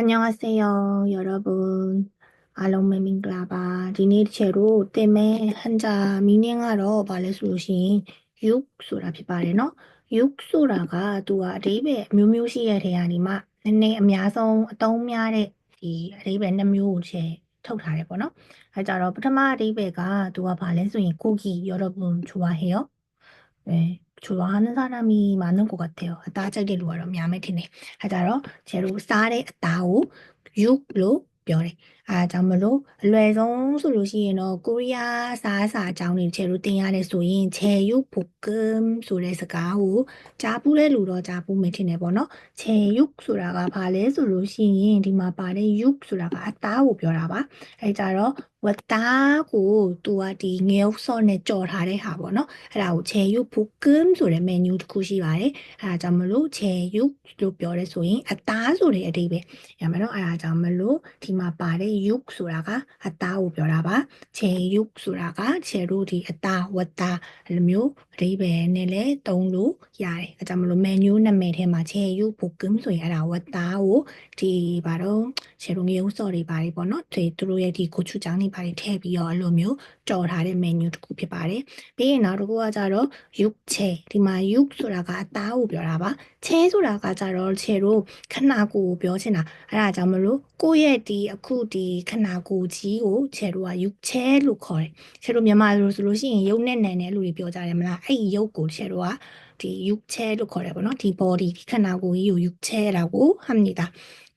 အညာစေယောယောရဘုအားလုံးမင်္ဂလာပါဒီနေ့တစ်ချက်တို့တင်မဲဟန်ဂျာမီနင်းကတော့ဘာလဲဆိုလို့ရှိရင် yuk ဆိုတာဖြစ်ပါတယ်เนาะ yuk ဆိုတာကသူကအတိပဲအမျိုးမျိုးရှိရတဲ့နေရာဒီမှာနည်းနည်းအများဆုံးအသုံးများတဲ့ဒီအတိပဲနှမျိုးကိုချက်ထုတ်ထားတယ်ပေါ့เนาะအဲကြတော့ပထမအတိပဲကသူကဘာလဲဆိုရင် cookie ယောရဘုချူဝါဟေယော 네, 좋아하는 사람이 많은 것 같아요. 루아로 미안해 드네. 하자로 제로 쌀의 아따오 육로 အားကြောင့်မလို့အလွယ်ဆုံးဆိုလို့ရှိရင်တော့ကိုရီးယားစာအစာအကြောင်းတွေချေလို့သင်ရတယ်ဆိုရင်ချေယုပုကမ်ဆိုတဲ့စကားကိုကြားပူးတဲ့လူတော့ကြားပူးမယ်ထင်တယ်ပေါ့နော်ချေယုဆိုတာကဘာလဲဆိုလို့ရှိရင်ဒီမှာပါတဲ့ယုဆိုတာကအသားကိုပြောတာပါအဲကြတော့ဝတ်သားကိုသူကဒီငယ်ဥစောနဲ့ကြော်ထားတဲ့ဟာပေါ့နော်အဲ့ဒါကိုချေယုပုကမ်ဆိုတဲ့ menu တစ်ခုရှိပါတယ်အဲ့ဒါကြောင့်မလို့ချေယုလို့ပြောရဲဆိုရင်အသားဆိုတဲ့အဓိပ္ပာယ်ရမှာနော်အဲ့ဒါကြောင့်မလို့ဒီမှာပါတဲ့ yuk ဆိုတာကအသားကိုပြောတာပါချေ yuk ဆိုတာကချေတို့ဒီအသားဝတ်သားအဲ့လိုမျိုး အဓိပ္ပာယ်နဲ့လည်းသုံးလို့ရတယ်အဲ့ဒါကြောင့်မလို့ menu နာမည်ထဲမှာချေ yuk ဖူကမ်ဆိုရင်အဲ့ဒါဝတ်သားကိုဒီဘာတော့ချေတို့ငရုတ်ဆော့တွေပါတယ်ပေါ့နော်ဒီသူတို့ရဲ့ဒီကိုချူချောင်းတွေပါတယ်ထည့်ပြီးတော့အဲ့လိုမျိုးကြော်ထားတဲ့ menu တစ်ခုဖြစ်ပါတယ်ပြီးရင်နောက်တစ်ခုကကြတော့ yuk ချေဒီမှာ yuk ဆိုတာကအသားကိုပြောတာပါချဲဆိုတာကကြတော့ချေတို့ခဏကိုပြောချင်တာအဲ့ဒါကြောင့်မလို့ကိုယ့်ရဲ့ဒီအခုဒီခဏကိုကြီးကိုချေတို့က yuk ချဲလို့ခေါ်တယ်ချေတို့မြန်မာလိုဆိုလို့ရှိရင်ရုပ်နဲ့နံနဲ့လူတွေပြောကြတယ်မလားအဲ့ဒီရုပ်ကိုချေတို့ကဒီ yuk ချဲလို့ခေါ်တယ်ပေါ့နော်ဒီ body ဒီခဏကိုကြီးကို yuk ချဲတာကိုဟမ်နေတာ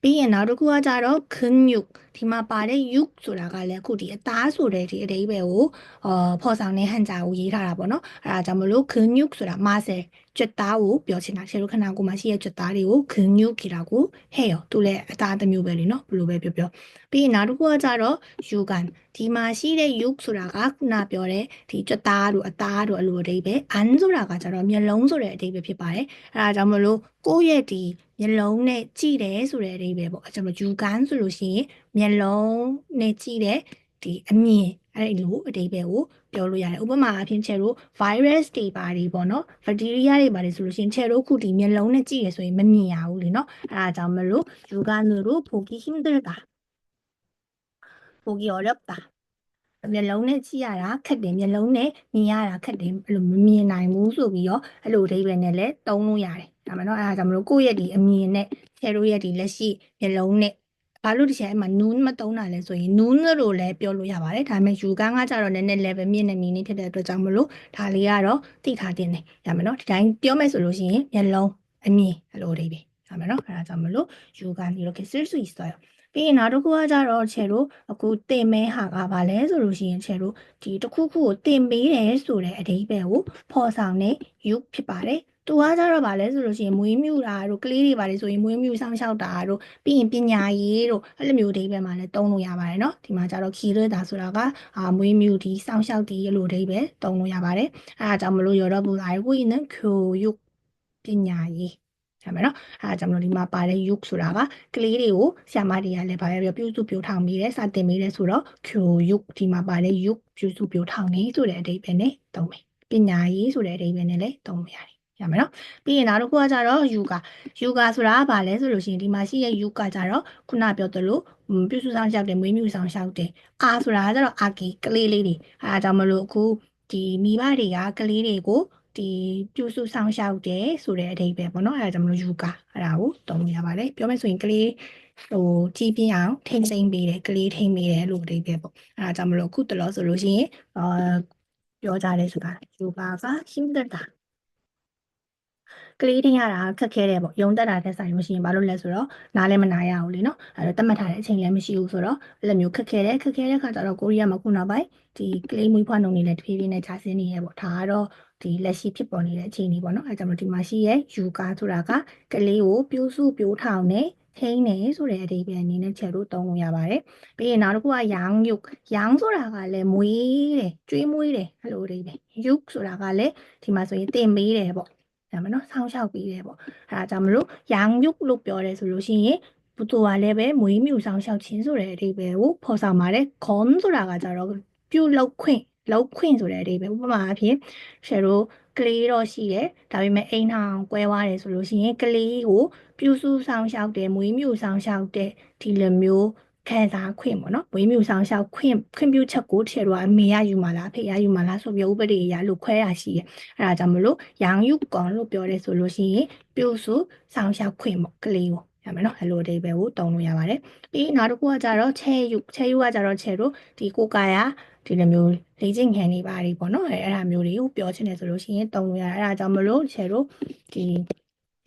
ပြီးရင်နောက်တစ်ခုကကြတော့ knyuk ဒီမှာပါတဲ့ yuk ဆိုတာကလည်းအခုဒီအသားဆိုတဲ့ဒီအတိအပဲကိုအော်ဖော်ဆောင်တဲ့ဟန်ဂျာကိုရေးထားတာပေါ့နော်အဲဒါကြောင့်မလို့ knyuk ဆိုတာမဆယ်ကျွတ်သားကိုပြောချင်တာခြေလိုခဏကိုမှရှိရကျွတ်သားတွေကို knyuk ခေတာကိုဟဲ့ရောသူလည်းအသားတစ်မျိုးပဲလीနော်ဘယ်လိုပဲပြောပြောပြီးရင်နောက်တစ်ခုကကြတော့ yugan ဒီမှာရှိတဲ့ yuk ဆိုတာကခုနပြောတဲ့ဒီကျွတ်သားတို့အသားတို့အလိုအတိအပဲ an ဆိုတာကကြတော့မျက်လုံးဆိုတဲ့အတိအပဲဖြစ်ပါတယ်အဲဒါကြောင့်မလို့ကိုယ့်ရဲ့ဒီ မျက်လုံးနဲ့ကြည့်တယ်ဆိုတဲ့အဓိပ္ပာယ်ပေါ့အဲကြောင့်မလို့ yugan ဆိုလို့ရှိရင်မျက်လုံးနဲ့ကြည့်တဲ့ဒီအမြင်အဲ့လိုအဓိပ္ပာယ်ကိုပြောလို့ရတယ်ဥပမာအဖြစ်ချေတို့ virus တွေပါတယ်ပေါ့နော် bacteria တွေပါတယ်ဆိုလို့ရှိရင်ချေတို့ခုဒီမျက်လုံးနဲ့ကြည့်ရဆိုရင်မမြင်ရဘူးလीနော်အဲ့ဒါကြောင့်မလို့ 육안으로 보기 힘들다 보기 어렵다 မျက်လုံးနဲ့ကြည့်ရတာခက်တယ်မျက်လုံးနဲ့မြင်ရတာခက်တယ်အဲ့လိုမမြင်နိုင်ဘူးဆိုပြီးတော့အဲ့လိုအဓိပ္ပာယ်နဲ့လည်းသုံးလို့ရတယ်ဒါမှမဟုတ်အဲ့ဒါကြောင့်မလို့ကိုယ့်ရဲ့ဒီအမြင်နဲ့ဆယ်တို့ရဲ့ဒီလက်ရှိမျက်လုံးနဲ့ဘာလို့ဒီချိန်အဲ့မှာ noon မသုံးတာလဲဆိုရင် noon လို့လည်းပြောလို့ရပါတယ်ဒါပေမဲ့ယူကန်းကကြတော့နည်းနည်း level မြင့်နေမြင့်နေဖြစ်တဲ့အတွက်ကြောင့်မလို့ဒါလေးကတော့သိထားတင်တယ်ဒါမှမဟုတ်ဒီတိုင်းပြောမယ်ဆိုလို့ရှိရင်မျက်လုံးအမြင်အဲ့လိုအဓိပ္ပာယ်ဒါမှမဟုတ်အဲ့ဒါကြောင့်မလို့ယူကန်းဒီလို que ser su historia ပြီးရင်နောက်တစ်ခုကကြတော့ချေတို့အခုတင်မဲဟာကဘာလဲဆိုလို့ရှိရင်ချေတို့ဒီတစ်ခုခုကိုတင်ပေးတယ်ဆိုတဲ့အဓိပ္ပာယ်ကိုဖော်ဆောင်တဲ့ you ဖြစ်ပါတယ်သူကကြတော့ဗာလဲဆိုလို့ရှိရင်မွေးမြူတာတို့ကလေးတွေဗာလဲဆိုရင်မွေးမြူဆောင်ရှောက်တာတို့ပြီးရင်ပညာရေးတို့အဲ့လိုမျိုးဒိဗယ်မှာလည်းတုံးလို့ရပါတယ်เนาะဒီမှာကြတော့ခီလွတ်တာဆိုတာကအာမွေးမြူဒီဆောင်ရှောက်ဒီအဲ့လိုဒိဗယ်တုံးလို့ရပါတယ်အဲ့ဒါကြောင့်မလို့ရောတော့ပူလာရေးကိုရင်နဲ့ခူယုပညာရေး ရမယ်နော်အဲဒါကြောင့်မလို့ဒီမှာပါတဲ့ yuk ဆိုတာကကလေးတွေကိုဆရာမတွေကလည်းဗာပဲပြုစုပြောထောင်မိတယ်စတင်မိတယ်ဆိုတော့교육ဒီမှာပါတဲ့ yuk ပြုစုပြောထောင်နေဆိုတဲ့အဓိပ္ပာယ်နဲ့သုံးမယ်ပညာရေးဆိုတဲ့အဓိပ္ပာယ်နဲ့လည်းသုံးလို့ရတယ်ရမယ်နော်ပြီးရင်နောက်တစ်ခုကကြတော့ yuga yuga ဆိုတာကဘာလဲဆိုလို့ရှိရင်ဒီမှာရှိတဲ့ yuga ကြတော့ခုနပြောသလိုပြုစုဆောင်ရှောက်တယ်မွေးမြူဆောင်ရှောက်တယ်အာဆိုတာကကြတော့အာကီကလေးလေးတွေအဲဒါကြောင့်မလို့အခုဒီမိဘတွေကကလေးတွေကို ဒီပြုစုဆောင်ရှောက်တယ်ဆိုတဲ့အဓိပ္ပာယ်ပေါ့နော်အဲဒါကြောင့်မလို့ယူကာအဲ့ဒါကိုသုံးလို့ရပါတယ်ပြောမယ်ဆိုရင်ကလေးဟိုကြည်ပြင်းအောင်ထိမ့်သိမ့်ပေးတယ်ကလေးထိမ့်ပေးတယ်လို့အဓိပ္ပာယ်ပေါ့အဲဒါကြောင့်မလို့ခုတလို့ဆိုလို့ရှိရင်အာပြောကြတယ်ဆိုတာယူကာကရှင်းသက်တာကလေးတင်ရတာခက်ခဲတယ်ပေါ့ယုံတက်တာတက်ဆိုင်မရှိရင်ဘာလို့လဲဆိုတော့နားလည်းမနာရဘူးလေနော်အဲတော့တတ်မှတ်ထားတဲ့အချိန်လည်းမရှိဘူးဆိုတော့အဲ့လိုမျိုးခက်ခဲတယ်ခက်ခဲတဲ့ခါကျတော့ကိုရီးယားမှာခုနောက်ပိုင်းဒီကလေးမွေးဖွားနှုန်းတွေလည်းတဖြည်းဖြည်းနဲ့ကျဆင်းနေရပေါ့ဒါကတော့ ဒီလက်ရှိဖြစ်ပေါ်နေတဲ့အခြေအနေပေါ့နော်အဲကြောင့်ဒီမှာရှိရဲ့ယူကာဆိုတာကကလေးကိုပြိုးစုပြိုးထောင်နေထိန်းနေဆိုတဲ့အဓိပ္ပာယ်အနေနဲ့ချက်လို့သုံးလို့ရပါတယ်။ပြီးရင်နောက်တစ်ခုကရောင်ယုတ်ရောင်ဆိုတာကလည်းမွေးတယ်ကျွေးမွေးတယ်အဲ့လိုအဓိပ္ပာယ်ယုတ်ဆိုတာကလည်းဒီမှာဆိုရင်တင်မေးတယ်ပေါ့ဒါမှနော်ဆောင်းလျှောက်ပြီးတယ်ပေါ့အဲဒါကြောင့်မလို့ရောင်ယုတ်လို့ပြောတယ်ဆိုလို့ရှိရင်ဘုသူကလည်းပဲမွေးမြူဆောင်လျှောက်ခြင်းဆိုတဲ့အဓိပ္ပာယ်ကိုဖော်ဆောင်ပါတယ်။ con ဆိုတာကကြတော့ပြုတ်လောက်ခွင့် လောက်ခွင့်ဆိုတဲ့အဓိပ္ပာယ်ဥပမာအဖြစ်ရှယ်တို့ကလေးတော့ရှိတယ်ဒါပေမဲ့အိမ်ထောင်ကွဲသွားတယ်ဆိုလို့ရှိရင်ကလေးကိုပပြုစုဆောင်ရှောက်တဲ့မွေးမြူဆောင်ရှောက်တဲ့ဒီလိုမျိုးခံစားခွင့်ပေါ့နော်မွေးမြူဆောင်ရှောက်ခွင့်ခွင့်ပြုချက်ကိုချေတော့အမေရယူမှာလားအဖေရယူမှာလားဆိုပြီးဥပဒေအရလို့ခွဲရရှိတယ်အဲဒါကြောင့်မလို့ရောင်ယူကောင်လို့ပြောရဲဆိုလို့ရှိရင်ပြုစုဆောင်ရှောက်ခွင့်ပေါ့ကလေးကိုရမယ်နော်အဲ့လိုအဓိပ္ပာယ်ကိုတုံးလို့ရပါတယ်ပြီးနောက်တစ်ခုကကြတော့ချဲယူချဲယူကကြတော့ချဲတို့ဒီကိုကာယာ ဒီလိုမျိုးလေ့ကျင့်ခံနေပါလိပေါ့နော်အဲအဲ့ဒါမျိုးတွေကိုပြောချင်တယ်ဆိုလို့ရှိရင်တုံးလို့ရတယ်အဲ့ဒါကြောင့်မလို့ချဲတို့ဒီ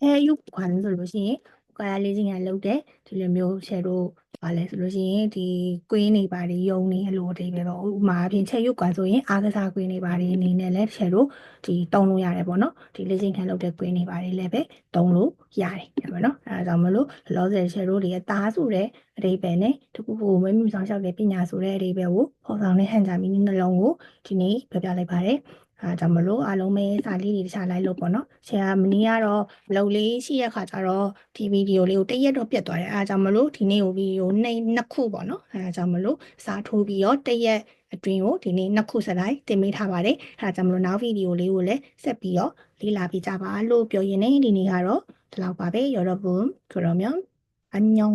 အဲယူခွန်ဆိုလို့ရှိရင်ကာယာလေ့ကျင့်ခံလုပ်တဲ့ဒီလိုမျိုးချဲတို့ ပါလဲဆိုလို့ရှိရင်ဒီကွင်းနေပါလိယုံနေအလိုအဓိပ္ပာယ်ပေါ့ဥပမာအပြင်ချဲယူကွန်ဆိုရင်အားကစားကွင်းနေပါလိအနေနဲ့လဲချဲတို့ဒီတုံးလို့ရတယ်ပေါ့နော်ဒီလေ့ကျင့်ခံလုပ်တဲ့ကွင်းနေပါလိလည်းပဲတုံးလို့ရတယ်ရပါတော့အဲဒါကြောင့်မလို့လောဆယ်ချဲတို့တွေအသားဆိုတဲ့အဓိပ္ပာယ်နဲ့တခုခုမွေးမြူဆောင်ရှောက်တဲ့ပညာဆိုတဲ့အဓိပ္ပာယ်ကိုပေါ်ဆောင်တဲ့ဟန်ဂျာမီနီနှလုံးကိုဒီနေ့ပြောပြလိုက်ပါတယ် အဲဒါမလို့အားလုံးပဲစာလေးတွေတခြားလိုက်လို့ပေါ့နော်ဆရာမနေ့ကတော့လုံလေးရှိရခါကျတော့ဒီဗီဒီယိုလေးကိုတရက်တော့ပြတ်သွားတယ်အဲဒါကြောင့်မလို့ဒီနေ့ကိုဗီဒီယိုနှစ်နှစ်ခုပေါ့နော်အဲဒါကြောင့်မလို့စာထိုးပြီးတော့တရက်အတွင်းကိုဒီနေ့နှစ်ခုစလိုက်တင်ပေးထားပါတယ်အဲဒါကြောင့်မလို့နောက်ဗီဒီယိုလေးကိုလည်းဆက်ပြီးတော့လေ့လာပြီးကြပါလို့ပြောရင်းနဲ့ဒီနေ့ကတော့ဒီလောက်ပါပဲရောတော့ဘုံခရောမြအညော